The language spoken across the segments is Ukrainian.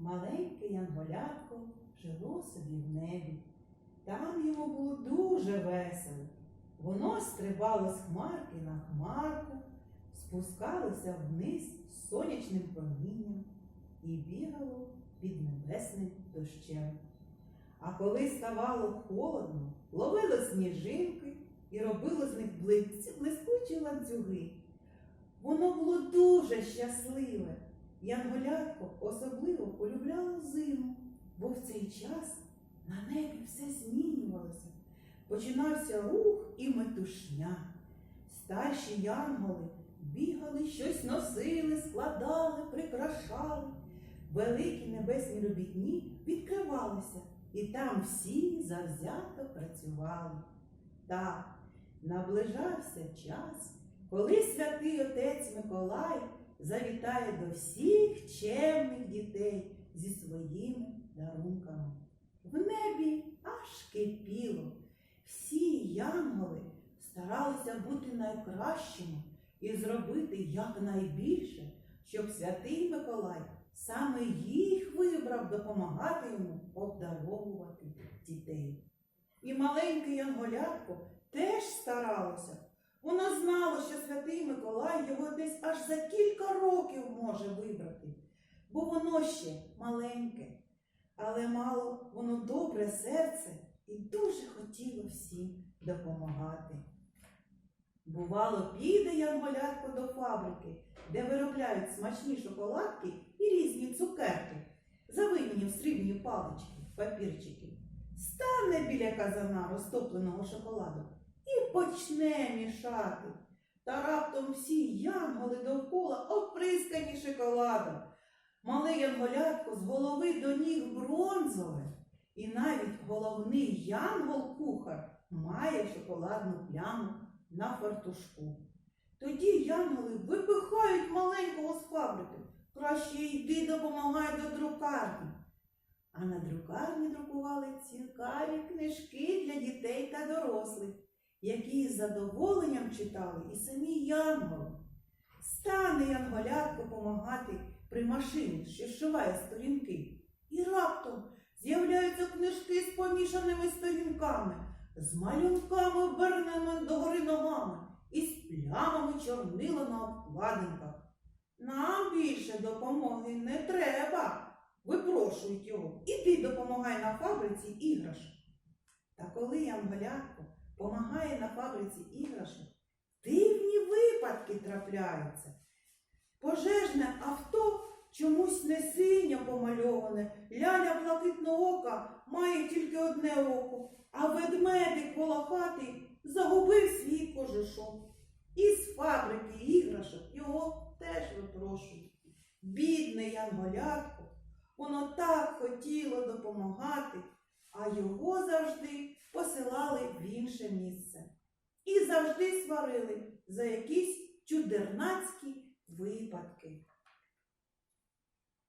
маленьке янголятко жило собі в небі. Там йому було дуже весело. Воно стрибало з хмарки на хмарку, спускалося вниз сонячним промінням і бігало під небесним дощем. А коли ставало холодно, ловило сніжинки і робило з них блискучі ланцюги. Воно було дуже щасливе. Янголятко особливо полюбляло зиму, бо в цей час на небі все змінювалося. Починався рух і метушня. Старші янголи бігали, щось носили, складали, прикрашали. Великі небесні робітні відкривалися, і там всі завзято працювали. Так, наближався час, коли святий отець Миколай завітає до всіх чемних дітей зі своїми дарунками. В небі аж кипіло. Всі янголи старалися бути найкращими і зробити якнайбільше, щоб святий Миколай саме їх вибрав допомагати йому обдаровувати дітей. І маленьке янголятко теж старалося. Воно знало, що святий Миколай його десь аж за кілька років може вибрати, бо воно ще маленьке, але мало воно добре серце і дуже хотіло всім допомагати. Бувало, піде янголятко до фабрики, де виробляють смачні шоколадки і різні цукерки, завинені в срібні палички, папірчики. Стане біля казана розтопленого шоколаду почне мішати. Та раптом всі янголи довкола оприскані шоколадом. Мале янголятко з голови до ніг бронзове. І навіть головний янгол-кухар має шоколадну пляму на фартушку. Тоді янголи випихають маленького з фабрики. Краще йди допомагай до друкарні. А на друкарні друкували цікаві книжки для дітей та дорослих, які з задоволенням читали і самі янголи. Стане янголятко помагати при машині, що зшиває сторінки. І раптом з'являються книжки з помішаними сторінками, з малюнками оберненими догори ногами і з плямами чорнила на обкладинках. Нам більше допомоги не треба. Випрошують його. Іди допомагай на фабриці іграшок. Та коли янголятко помагає на фабриці іграшок, дивні випадки трапляються. Пожежне авто чомусь не синьо помальоване, ляля блакитного ока має тільки одне око, а ведмедик волохатий загубив свій кожушок. Із фабрики іграшок його теж випрошують. Бідне янголятко, воно так хотіло допомагати, а його завжди посилали в інше місце. І завжди сварили за якісь чудернацькі випадки.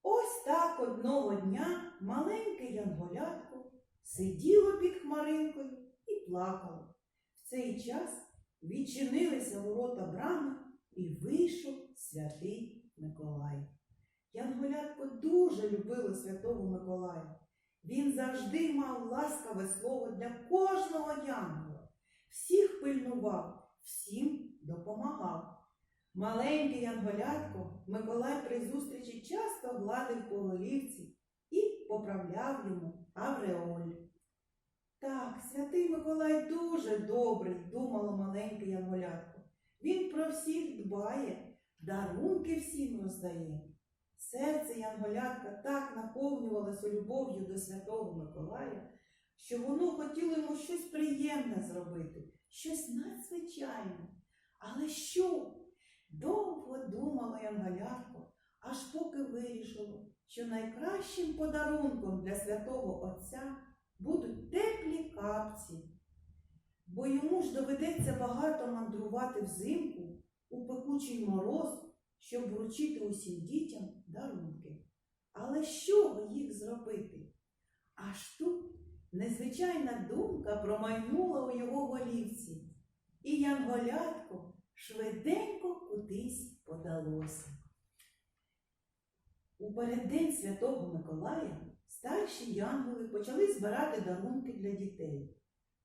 Ось так одного дня маленьке янголятко сиділо під хмаринкою і плакало. В цей час відчинилися ворота брами і вийшов святий Миколай. Янголятко дуже любило святого Миколая. Він завжди мав ласкаве слово для кожного янгола. Всіх пильнував, всім допомагав. Маленьке янголятко Миколай при зустрічі часто гладив по голівці і поправляв йому авреоль. Так, святий Миколай дуже добрий, думало маленьке янголятко. Він про всіх дбає, дарунки всім роздає. Серце Янголятка так наповнювалося любов'ю до Святого Миколая, що воно хотіло йому щось приємне зробити, щось надзвичайне. Але що? Довго думало Янголятко, аж поки вирішило, що найкращим подарунком для святого Отця будуть теплі капці. Бо йому ж доведеться багато мандрувати взимку у пекучий мороз, щоб вручити усім дітям дарунки. Але чого їх зробити? Аж тут незвичайна думка промайнула у його голівці, і янголятко швиденько кудись подалося. У переддень Святого Миколая старші янголи почали збирати дарунки для дітей.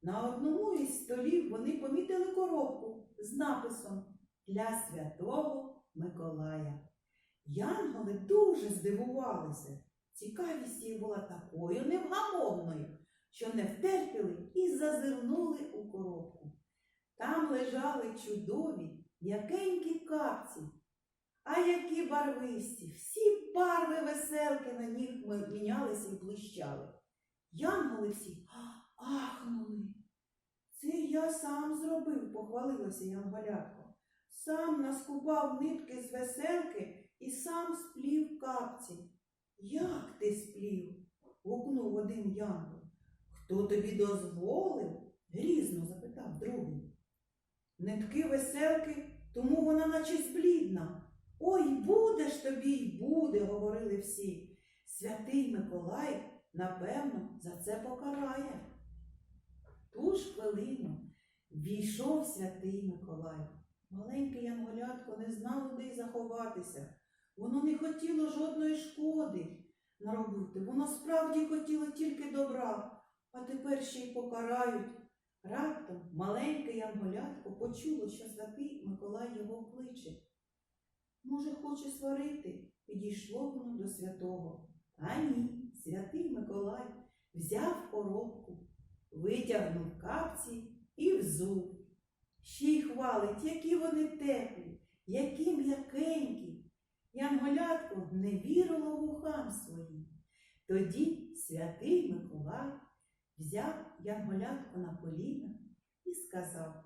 На одному із столів вони помітили коробку з написом Для Святого Миколая. Янголи дуже здивувалися. Цікавість їх була такою невгамовною, що не втерпіли і зазирнули у коробку. Там лежали чудові, м'якенькі капці, а які барвисті, всі барви веселки на них мінялися і блищали. Янголи всі ахнули. Це я сам зробив, похвалилася Янголятко. Сам наскубав нитки з веселки і сам сплів капці. Як ти сплів? гукнув один янгол. Хто тобі дозволив? грізно запитав другий. Нитки веселки, тому вона наче зблідна. Ой, буде ж тобі й буде, говорили всі. Святий Миколай, напевно, за це покарає. Ту ж хвилину війшов святий Миколай. Маленьке янголятко не знало, де й заховатися. Воно не хотіло жодної шкоди наробити. Воно справді хотіло тільки добра, а тепер ще й покарають. Раптом маленьке янголятко почуло, що святий Миколай його кличе. Може, хоче сварити? Підійшло воно до святого. А ні, святий Миколай взяв коробку, витягнув капці і взув. Ще й хвалить, які вони теплі, які м'якенькі. Янголятко не вірило вухам своїм. Тоді святий Миколай взяв янголятко на коліна і сказав: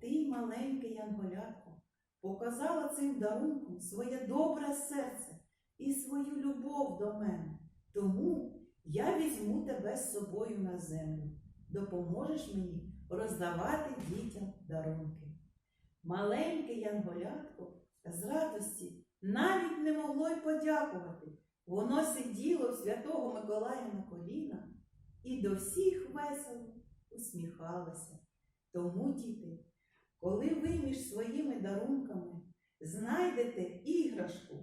Ти, маленьке янголятко, показала цим дарунком своє добре серце і свою любов до мене. Тому я візьму тебе з собою на землю. Допоможеш мені роздавати дітям дарунки. Маленьке янголятко з радості навіть не могло й подякувати. Воно сиділо святого Миколая на колінах і до всіх весело усміхалося. Тому, діти, коли ви між своїми дарунками знайдете іграшку,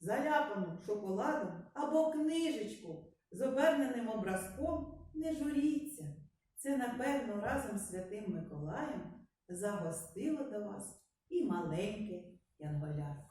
заляпану шоколадом або книжечку з оберненим образком, не журіться. Це, напевно, разом з святим Миколаєм загостило до вас і маленьке янголятко.